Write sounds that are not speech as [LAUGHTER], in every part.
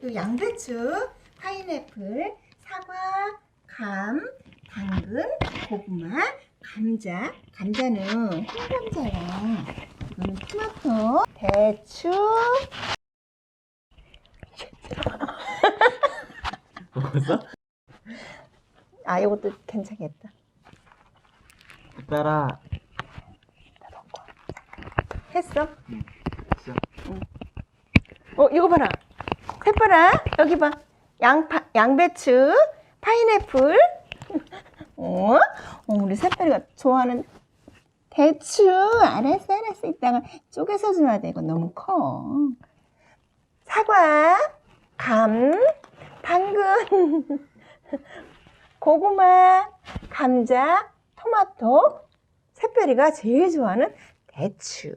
또 양배추, 파인애플, 사과, 감, 당근, 고구마, 감자. 감자는 홍감자야. 이거는 토마토, 대추. 먹었어? 아, 이것도 괜찮겠다. 따라. 했어? 진짜. 어, 이거 봐라. 새봐라. 여기 봐. 양파, 양배추, 파인애플. [LAUGHS] 어? 어, 우리 새별이가 좋아하는 대추. 알았어, 알았어. 이따가 쪼개서 줘야 돼. 이거 너무 커. 사과, 감, 당근, [LAUGHS] 고구마, 감자, 토마토. 새별이가 제일 좋아하는 대추.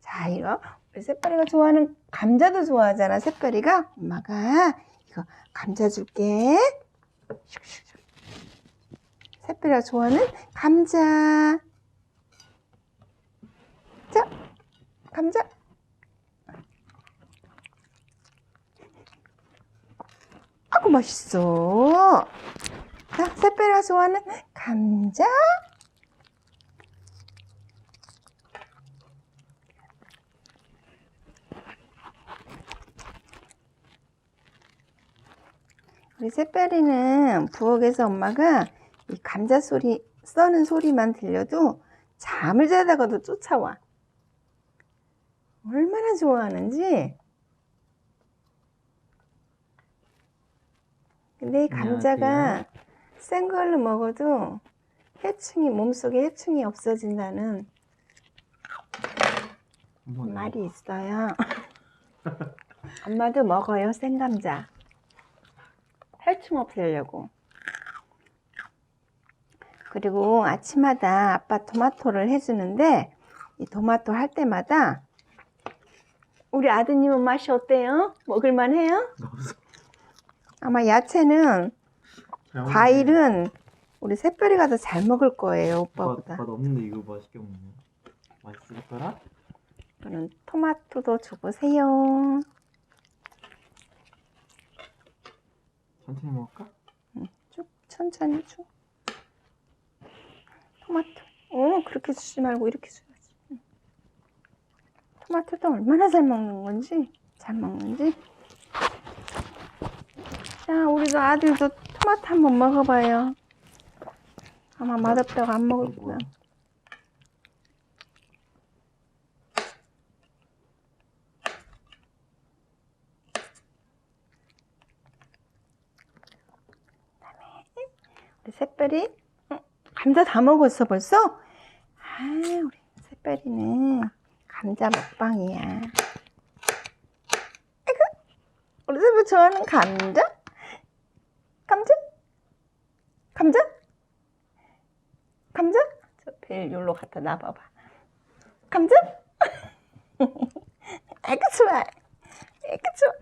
자, 이거 새별이가 좋아하는 감자도 좋아하잖아. 새별이가 엄마가 이거 감자 줄게. 새별이가 좋아하는 감자. 자, 감자. 아구 맛있어. 자, 새별이가 좋아하는 감자. 우리 새별이는 부엌에서 엄마가 이 감자 소리, 써는 소리만 들려도 잠을 자다가도 쫓아와. 얼마나 좋아하는지. 근데 이 감자가. 센 걸로 먹어도 해충이, 몸속에 해충이 없어진다는 뭐, 말이 있어요. [LAUGHS] 엄마도 먹어요, 생감자. 해충 없애려고. 그리고 아침마다 아빠 토마토를 해주는데, 이 토마토 할 때마다, 우리 아드님은 맛이 어때요? 먹을만 해요? 아마 야채는, 과일은 우리 새별이가 더 잘 먹을 거예요, 오빠보다. 맛 없는데 이거 맛있게 먹네. 맛있을 거라? 저는 토마토도 줘보세요. 천천히 먹을까? 쭉 천천히 쭉. 토마토. 어, 그렇게 주지 말고 이렇게 줘야지. 응. 토마토도 얼마나 잘 먹는 건지, 잘 먹는지. 자, 우리도 아들도 토마토 한번 먹어봐요. 아마 맛없다고 안 먹을 거야. 새별이 어, 감자 다 먹었어 벌써? 아 우리 새별이는 감자 먹방이야 아이고 우리 새별 좋아하는 감자? 감자? 감자? 감자? 저벨 요로 갖다 놔봐봐 감자? [LAUGHS] 아이고 좋아 아이고 좋아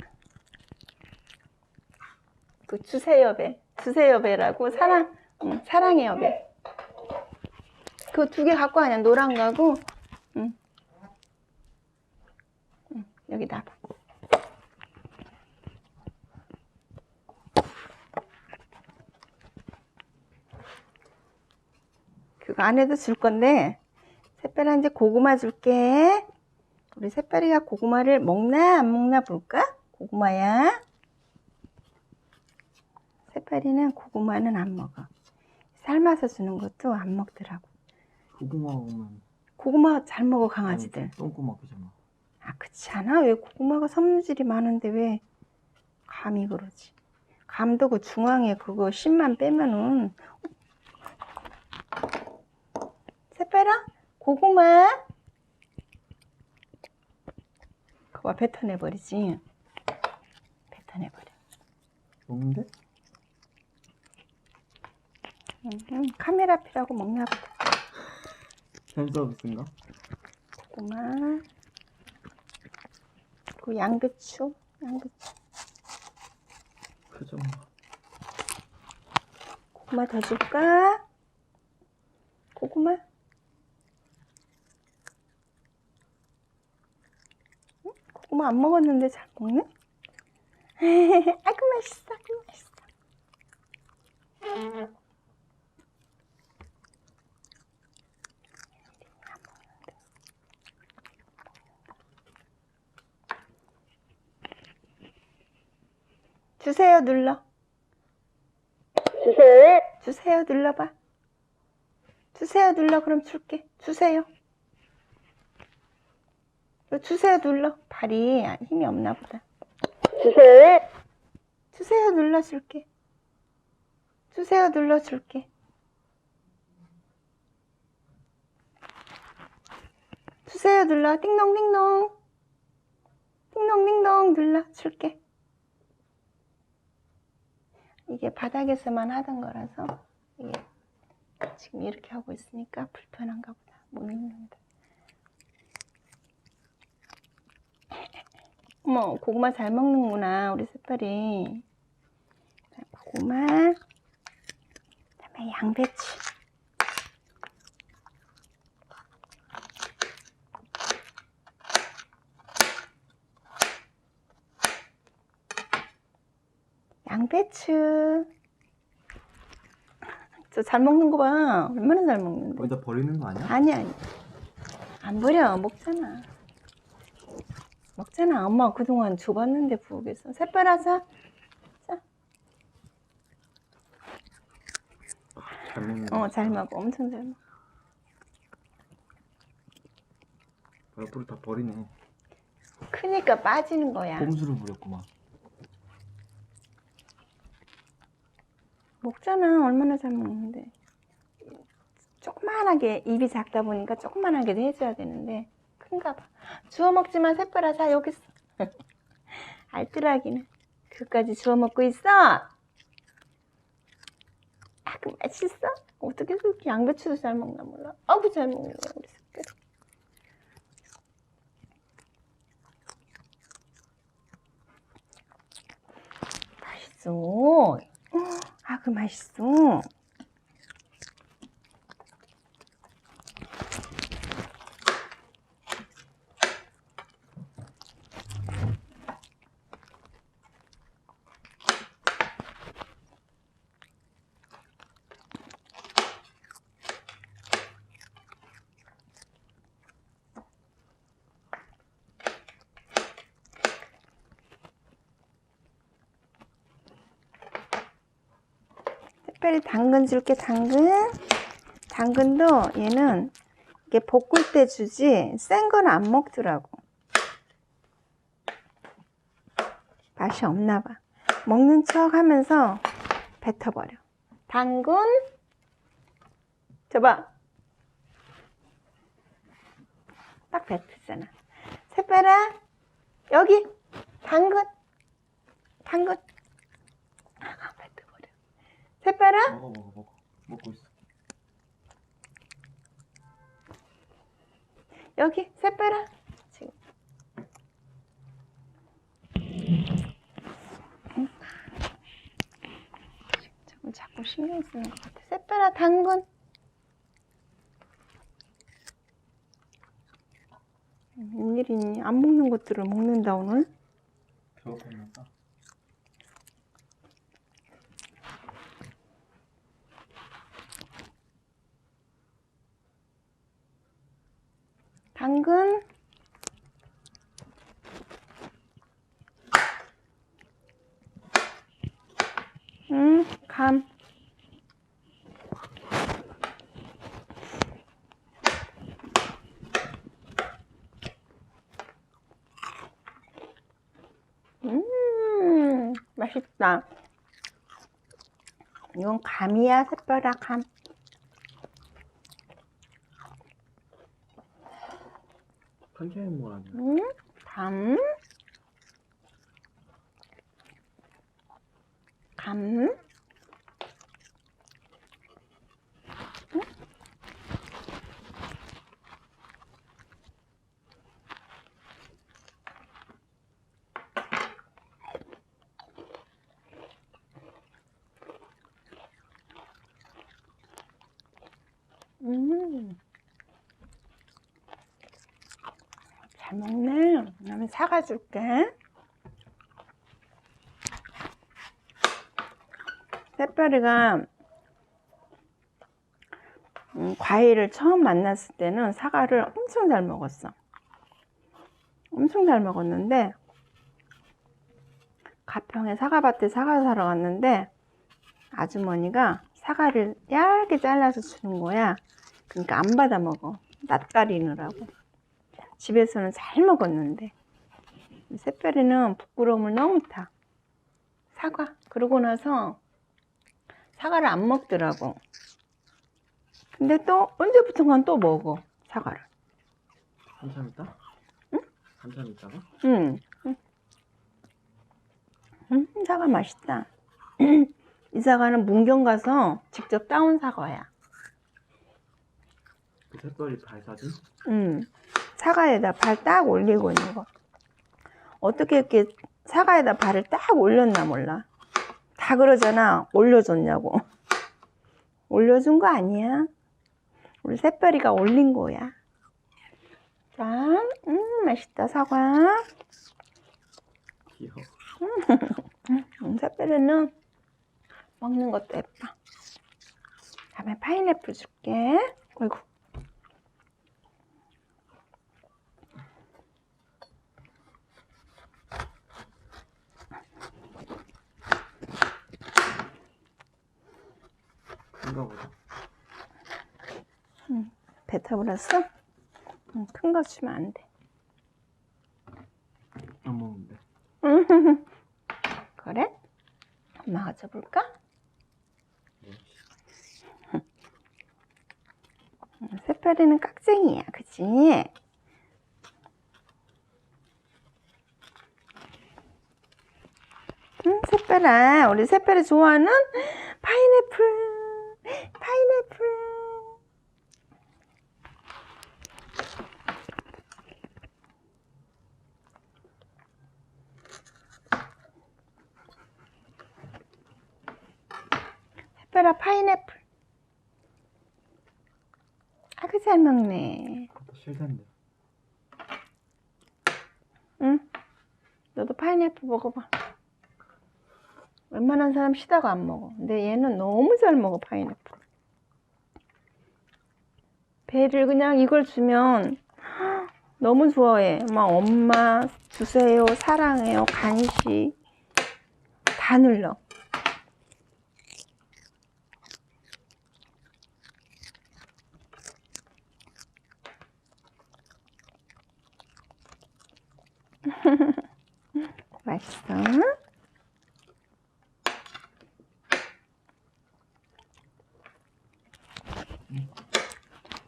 그 주세요 배 주세요 배라고 사랑 응, 사랑해요 배 그거 두 개 갖고 와냐 노란 거하고 응. 응, 여기 놔봐 그거 안에도 줄 건데 새별아 이제 고구마 줄게 우리 새별이가 고구마를 먹나 안 먹나 볼까? 고구마야 새별이는 고구마는 안 먹어. 삶아서 주는 것도 안 먹더라고. 고구마 먹으면 고구마 잘 먹어 강아지들. 똥꼬 그잖아. 아 그렇지 않아? 왜 고구마가 섬유질이 많은데 왜 감이 그러지? 감도 그 중앙에 그거 씨만 빼면은 새별아 고구마 그거 뱉어내 버리지. 뱉어내 버려. 먹는데? 음, 카메라 앞이라고 먹나 보다. 팬 서비스인가? 고구마 그 양배추 양배추 그죠. 고구마 더 줄까? 고구마 응? 고구마 안 먹었는데 잘 먹네? [LAUGHS] 아이고 맛있어, 아이고 맛있어. 주세요 눌러. 주세요. 주세요 눌러봐. 주세요 눌러 그럼 줄게. 주세요. 주세요 눌러. 발이 힘이 없나 보다. 주세요. 주세요 눌러 줄게. 주세요 눌러 줄게. 주세요 눌러. 띵동띵동. 띵동띵동 눌러 줄게. 이게 바닥에서만 하던 거라서 이게 지금 이렇게 하고 있으니까 불편한가 보다. 못 읽는다. [LAUGHS] 어머, 고구마 잘 먹는구나, 우리. 자, 고구마, 그다음에 양배추. 양배추. 저 잘 먹는 거 봐. 얼마나 잘 먹는데. 거기다 버리는 거 아니야? 아니 아니 안 버려 먹잖아 먹잖아 엄마 그동안 줘봤는데 부엌에서 새빨아서 잘 먹는 거. 어잘 먹어 엄청 잘 먹어 옆으로 다 버리네. 크니까 빠지는 거야 꼼수를 부렸구만. 먹잖아 얼마나 잘 먹는데. 조그만하게 입이 작다 보니까 조그만하게 해줘야 되는데. 큰가 봐. 주워 먹지만 새빨아 자 여기 있어. [LAUGHS] 알뜰하기는. 그까지 주워 먹고 있어? 아 그 맛있어? 어떻게 그렇게 양배추도 잘 먹나 몰라. 아구 잘 먹네 우리 새끼 맛있어 아 그 맛있어 특별히 당근 줄게 당근. 당근도 얘는 이게 볶을 때 주지 센 건 안 먹더라고. 맛이 없나 봐. 먹는 척 하면서 뱉어버려. 당근. 저봐. 딱 뱉으잖아. 새별아 여기. 당근. 당근 새별아? 먹어 먹어 먹어. 먹고 있어. 여기 새빼라 지금. 자꾸 신경 쓰는 것 같아. 새빼라 당근. 웬일이니? 안 먹는 것들을 먹는다 오늘? 배고팠나 봐. 당근 음, 감 음, 맛있다. 이건 감이야, 새별아, 감. 한캔 먹으라냐. 음, 감. 감. 음. 잘 먹네. 그러면 사과 줄게. 새별이가 음, 과일을 처음 만났을 때는 사과를 엄청 잘 먹었어. 엄청 잘 먹었는데 가평에 사과밭에 사과 사러 갔는데 아주머니가 사과를 얇게 잘라서 주는 거야. 그러니까 안 받아 먹어. 낯가리느라고. 집에서는 잘 먹었는데 새별이는 부끄러움을 너무 타. 사과. 그러고 나서 사과를 안 먹더라고. 근데 또 언제부턴가 또 먹어 사과를. 한참 있다? 응? 한참 있다가? 응. 응. 음, 사과 맛있다. [CLEARS THROAT] 이 사과는 문경 가서 직접 따온 사과야. 그 색깔이 발사진? 음, 사과에다 발 딱 올리고 있는 거. 어떻게 이렇게 사과에다 발을 딱 올렸나 몰라. 다 그러잖아. 올려줬냐고. [LAUGHS] 올려준 거 아니야. 우리 새별이가 올린 거야. 자, 음, 맛있다, 사과. 귀여워. 음, [LAUGHS] 새별이는 먹는 것도 예뻐. 다음에 파인애플 줄게. 어이구. 큰가 보다. 뱉어버렸어? 응, 큰거 주면 안 돼. 안 먹는데. [LAUGHS] 그래? 엄마가 줘볼까? 네. 응, 새별이는 깍쟁이야, 그치? 응, 새별아, 우리 새별이 좋아하는 파인애플, 파인애플. 새별아, 파인애플. 아그 잘 먹네. 그것도 싫던데. 응. 너도 파인애플 먹어봐. 웬만한 사람 시다가 안 먹어. 근데 얘는 너무 잘 먹어, 파인애플. 배를 그냥 이걸 주면 [GASPS] 너무 좋아해. 막 엄마 주세요, 사랑해요, 간식 다 눌러. 맛있어?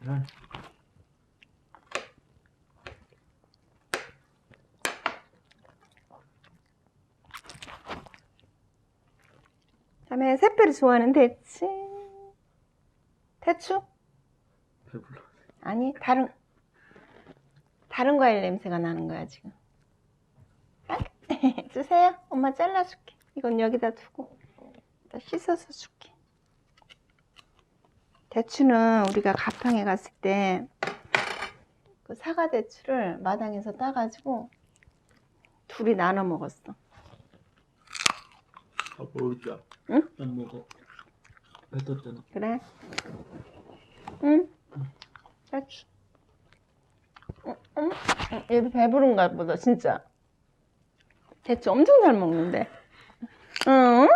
그래. 다음에 새별이 좋아하는 대추. 대추? 배불러. 아니, 다른, 다른 과일 냄새가 나는 거야, 지금. 아, [LAUGHS] 주세요. 엄마 잘라줄게. 이건 여기다 두고. 나 씻어서 줄게. 대추는 우리가 가평에 갔을 때, 그 사과 대추를 마당에서 따가지고, 둘이 나눠 먹었어. 아, 먹자. 응? 안 먹어. 뱉었잖아. 그래? 응? 대추. 응, 응? 응, 얘도 배부른가 보다, 진짜. 대추 엄청 잘 먹는데. 응?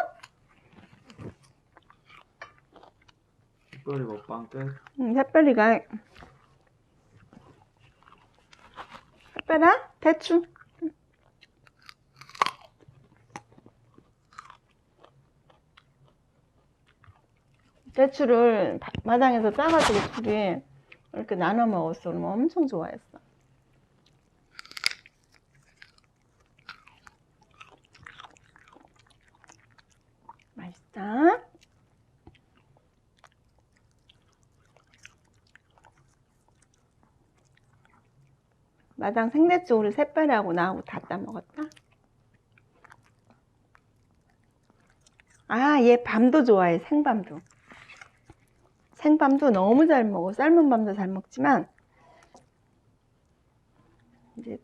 특별히 먹방 끝. 응, 햇별이가. 햇별아? 대추. 대추를 바- 마당에서 따가지고 둘이 이렇게 나눠 먹었어. 그러면 엄청 좋아했어. 맛있다. 마당 생대추 우리 새별하고 나하고 다 따먹었다. 아, 얘 밤도 좋아해, 생밤도. 생밤도 너무 잘 먹어. 삶은 밤도 잘 먹지만, 이제,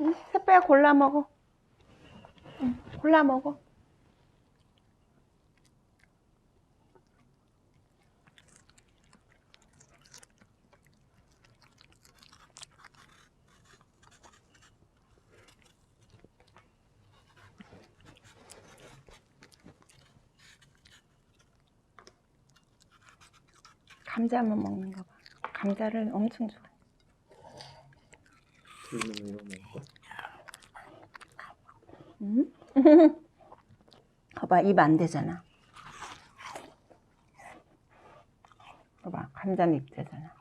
응, 새빼야 골라 먹어. 응, 골라 먹어. 감자만 먹는 거 봐. 감자를 엄청 좋아해. 이거. 응? [LAUGHS] 봐봐, 입 안 되잖아. 봐봐, 감자 입 되잖아.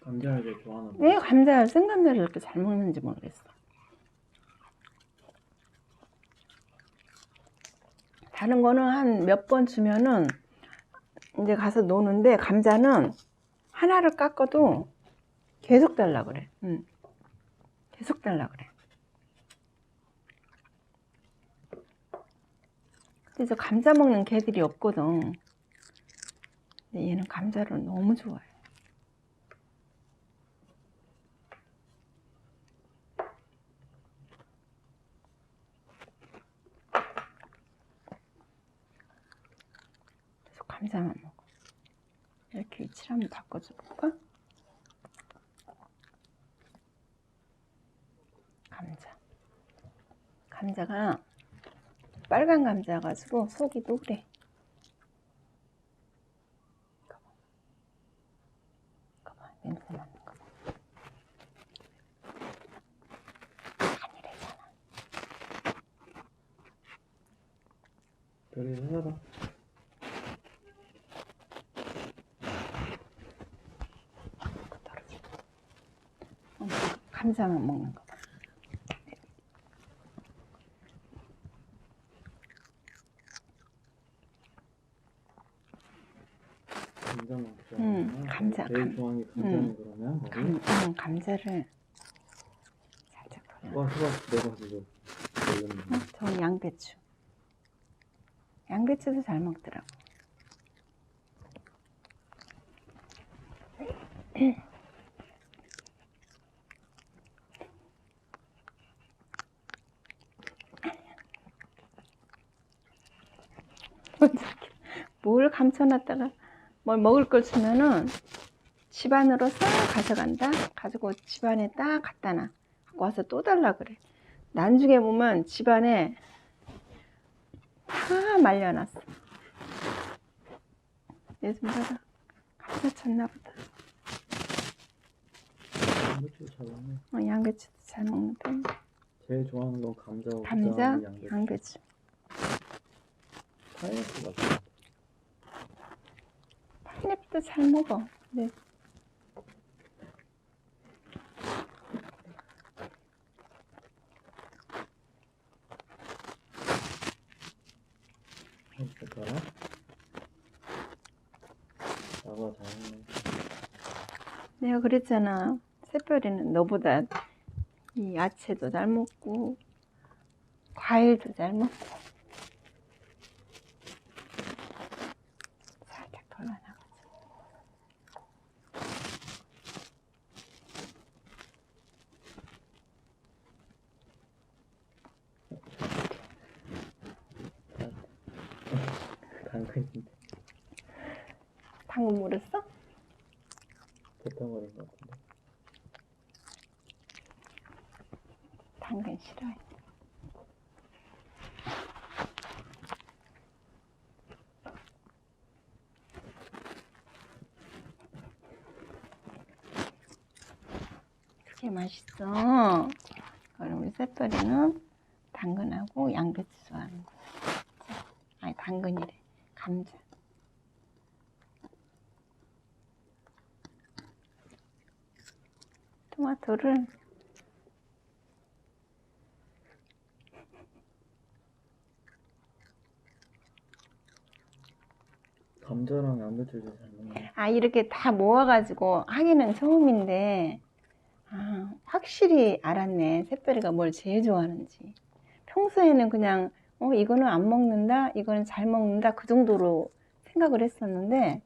감자를 제일 좋아하는 왜 감자, 생감자를 이렇게 잘 먹는지 모르겠어. 다른 거는 한 몇 번 주면은 이제 가서 노는데 감자는 하나를 깎아도 계속 달라 그래. 응. 계속 달라 그래. 그래서 감자 먹는 개들이 없거든. 얘는 감자를 너무 좋아해. 계속 감자만 먹어. 이렇게 위치를 한번 바꿔줘 볼까? 감자. 감자가 빨간 감자 가지고 속이 노래. 이거 봐. 이거 봐, 냄새 나는 거. 봐. 아니래잖아. 별이 찾아봐. 떨어져. 어, 감자만 먹는 거 봐. 감자 먹자. 음, 감자, 제일 감- 좋아하는 게 감자는 그러면 감, 음, 감자를 살짝. 와 수박 내가 지금 어, 저 양배추. 양배추도 잘 먹더라고. [CLEARS THROAT] [LAUGHS] 뭘 감춰놨다가 뭘 먹을 걸 주면은 집안으로 싹 가져간다? 가지고 집안에 딱 갖다 놔. 갖고 와서 또 달라 그래. 나중에 보면 집안에 다 말려놨어. 요즘 봐라. 감자 쳤나 보다. 양배추 잘 먹네. 어, 양배추도 잘 먹는 편. 제일 좋아하는 건 감자고 감자, 양배추. 양배추. 파인애플 같아. 파인애플도 잘 먹어. 네. 한 젓가락. 사과 잘했네. 내가 그랬잖아. 새별이는 너보다 이 야채도 잘 먹고 과일도 잘 먹고 살짝 돌려나가자. 당근인데 방금 물었어? 뱉어버린 것 같은데. 당근 싫어해. 그게 맛있어. 그럼 우리 새별이는 당근하고 양배추 좋아하는 거야. 자, 아니 당근이래. 감자. 토마토를 감자랑 양배추를 잘 먹네. 아, 이렇게 다 모아가지고 하기는 처음인데, 아, 확실히 알았네. 새별이가 뭘 제일 좋아하는지. 평소에는 그냥, 어, 이거는 안 먹는다, 이거는 잘 먹는다, 그 정도로 생각을 했었는데,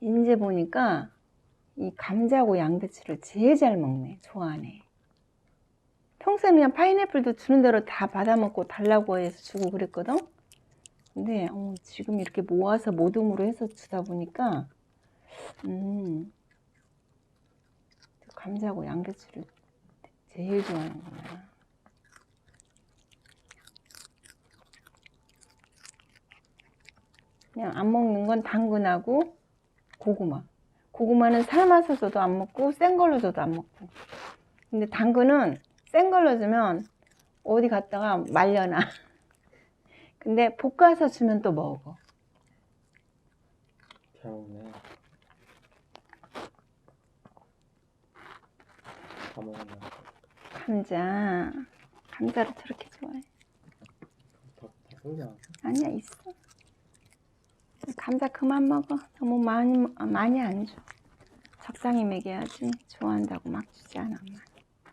이제 보니까 이 감자하고 양배추를 제일 잘 먹네. 좋아하네. 평소에는 그냥 파인애플도 주는 대로 다 받아먹고 달라고 해서 주고 그랬거든? 근데 어, 지금 이렇게 모아서 모둠으로 해서 주다 보니까 음, 감자하고 양배추를 제일 좋아하는구나. 그냥 안 먹는 건 당근하고 고구마. 고구마는 삶아서 줘도 안 먹고 센 걸로 줘도 안 먹고. 근데 당근은 센 걸로 주면 어디 갔다가 말려놔. [LAUGHS] 근데 볶아서 주면 또 먹어. 잘 먹네. 다? 감자. 감자를 저렇게 좋아해. 다, 다 썰지 않았어? 아니야, 있어. 감자 그만 먹어. 너무 많이, 많이 안 줘. 적당히 먹여야지. 좋아한다고 막 주지 않아, 엄마.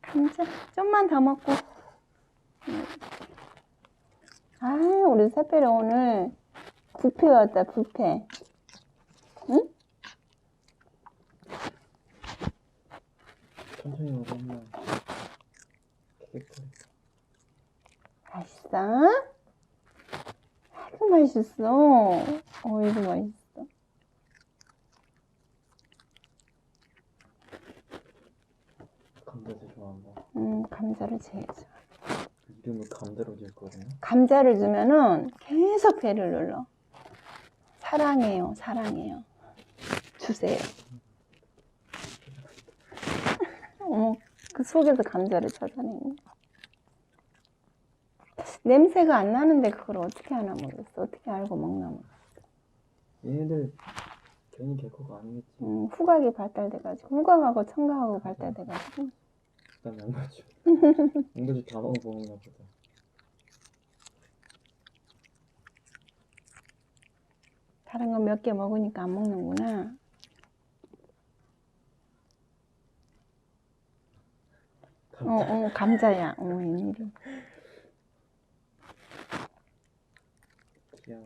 감자 좀만 더 먹고. 음. 아, 우리 새별이 오늘 뷔페 왔다. 응? 천천히. 깨끗해. 맛있어? 아주 맛있어. 어이구, 맛있어. 감자도 좋아한다. 음, 감자를 제일 좋아. 이름을 감자로 지었거든요. 감자를 주면은 계속 배를 눌러. 사랑해요, 사랑해요. 주세요. [LAUGHS] 어머, 그 속에서 감자를 찾아내네. 냄새가 안 나는데 그걸 어떻게 하나 모르겠어. 어떻게 알고 먹나 모르겠어. 얘네들 괜히 개코가 아니겠지. 음, 후각이 발달돼가지고, 후각하고 청각하고 발달돼가지고. 그다음 양배추. [LAUGHS] 양배추 다 먹어 먹나 보다. 다른 거 몇 개 먹으니까 안 먹는구나. 어, 감자. 어, 감자야. 어, 웬일이. 귀여워.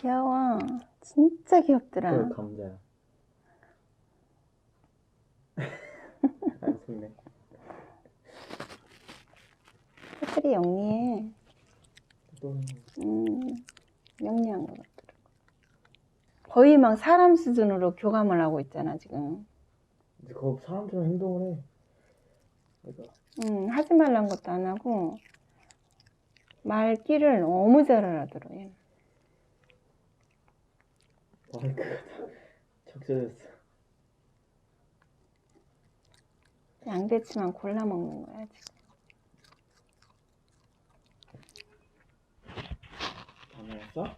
귀여워. 진짜 귀엽더라. 그 감자야. [LAUGHS] 안 속네. 색깔이 영리해. 또 음, 영리한 것 같더라고. 거의 막 사람 수준으로 교감을 하고 있잖아, 지금. 이제 거 사람처럼 행동을 해. 얘가 음, 하지 말란 것도 안 하고, 말귀를 너무 잘 알아들어, 얘. 마이크가 다 적셔졌어. 양배추만 골라 먹는 거야, 지금. 다 먹었어?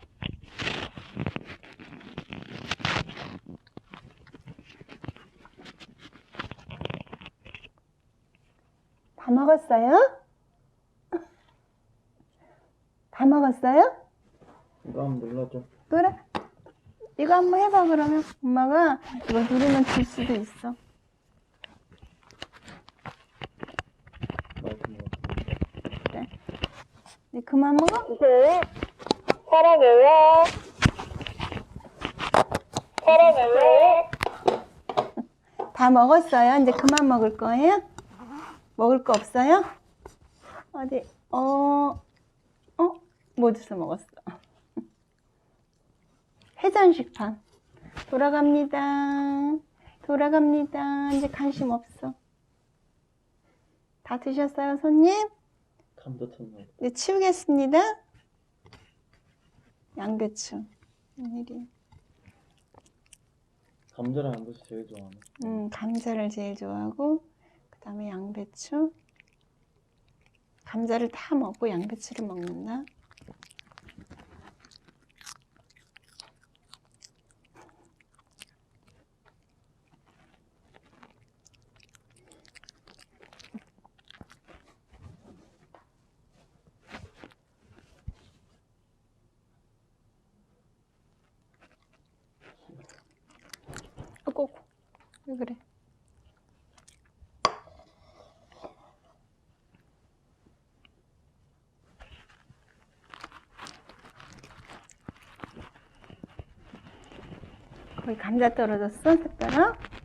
다 먹었어요? [LAUGHS] 다 먹었어요? 이거 한번 눌러줘. 그래. 이거 한번 해봐, 그러면. 엄마가 이거 누르면 줄 수도 있어. 마이크 먹었어. 이제 네, 그만 먹어? 네. 사랑해요. 사랑해요. 다 먹었어요? 이제 그만 먹을 거예요? 먹을 거 없어요? 어디, 어, 어? 뭐 주워 먹었어? 회전식판. 돌아갑니다. 돌아갑니다. 이제 관심 없어. 다 드셨어요, 손님? 넣어. 이제 치우겠습니다. 양배추. 웬일이야. 감자랑 양배추 제일 좋아하네. 음, 감자를 제일 좋아하고, 그 다음에 양배추. 감자를 다 먹고 양배추를 먹는다. 어고, 왜 그래? 거기 감자 떨어졌어? 색깔아?